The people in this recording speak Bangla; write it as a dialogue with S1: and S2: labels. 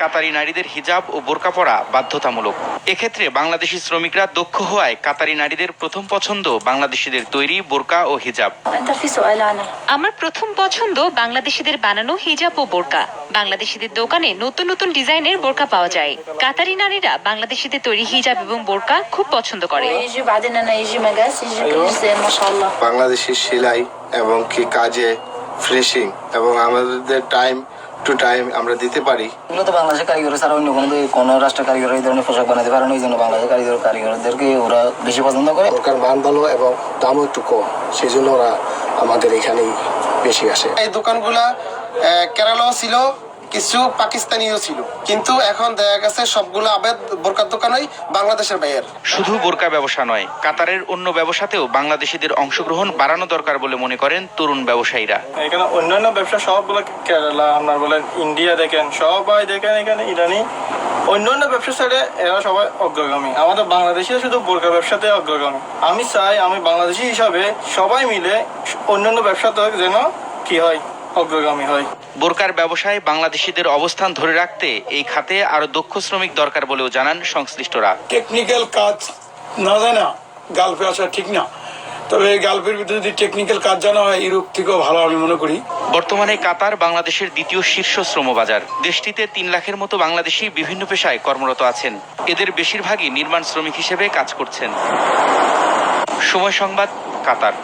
S1: কাতারি নারীদের হিজাব ও বোরকা পরা বাধ্যতামূলক। এক্ষেত্রে বাংলাদেশি শ্রমিকরা দক্ষ হওয়ায় কাতারি নারীদের প্রথম পছন্দ বাংলাদেশিদের তৈরি বোরকা ও হিজাব।
S2: আমার প্রথম পছন্দ বাংলাদেশিদের বানানো হিজাব ও বোরকা। বাংলাদেশিদের দোকানে নতুন নতুন ডিজাইনের বোরকা পাওয়া যায়। কাতারি নারীরা বাংলাদেশিদের তৈরি হিজাব এবং বোরকা খুব পছন্দ করে।
S3: বাংলাদেশের সেলাই এবং কি কাজে ফিনিশিং এবং আমাদের টাইম টু টাইম আমরা দিতে পারি।
S4: উন্নত তো বাংলাদেশের কারিগর ছাড়া অন্য কোনো কোনো রাষ্ট্রের কারিগর এই ধরনের পোশাক বানাতে পারে না এই জন্য বাংলাদেশের কারিগর কারিগরদেরকে ওরা বেশি পছন্দ করে।
S5: ওখানকার মান ভালো এবং দামও একটু কম সেই জন্য ওরা আমাদের এখানেই বেশি আসে।
S6: এই দোকানগুলা কেরালাও ছিল কিছু পাকিস্তানিও ছিল। কিন্তু এখন দেখা গেছে সবগুলো আবেদ বোরকার দোকানই বাংলাদেশের বাইরের।
S1: শুধু বোরকা ব্যবসা নয় কাতারের অন্য ব্যবসাতেও বাংলাদেশিদের অংশগ্রহণ বাড়ানো দরকার বলে মনে করেন তরুণ ব্যবসায়ীরা।
S7: এখানে অন্যান্য ব্যবসা সবগুলো কেরালা আপনার বলেন ইন্ডিয়া দেখেন সবাই দেখেন এখানে ইরানি অন্যান্য ব্যবসা সাইডে এরা সবাই অগ্রগামী। আমাদের বাংলাদেশে শুধু বোরকা ব্যবসাতে অগ্রগামী। আমি চাই আমি বাংলাদেশি হিসাবে সবাই মিলে অন্যান্য ব্যবসাতে যেন কি হয়। অগ্রগামী হয়।
S1: বোরকার ব্যবসায় বাংলাদেশিদের অবস্থান ধরে রাখতে এই খাতে আরও দক্ষ শ্রমিক দরকার বলেও জানান সংশ্লিষ্টরা।
S8: টেকনিক্যাল কাজ না জানা গালফে আসা ঠিক না। তবে গালফের ভিতরে যদি টেকনিক্যাল কাজ জানা হয় ইউরোপ থেকেও ভালো আমি মনে করি।
S1: বর্তমানে কাতার বাংলাদেশের দ্বিতীয় শীর্ষ শ্রমবাজার। দেশটিতে তিন লাখের মতো বাংলাদেশি বিভিন্ন পেশায় কর্মরত আছেন। এদের বেশিরভাগই নির্মাণ শ্রমিক হিসেবে কাজ করছেন। সময় সংবাদ কাতার।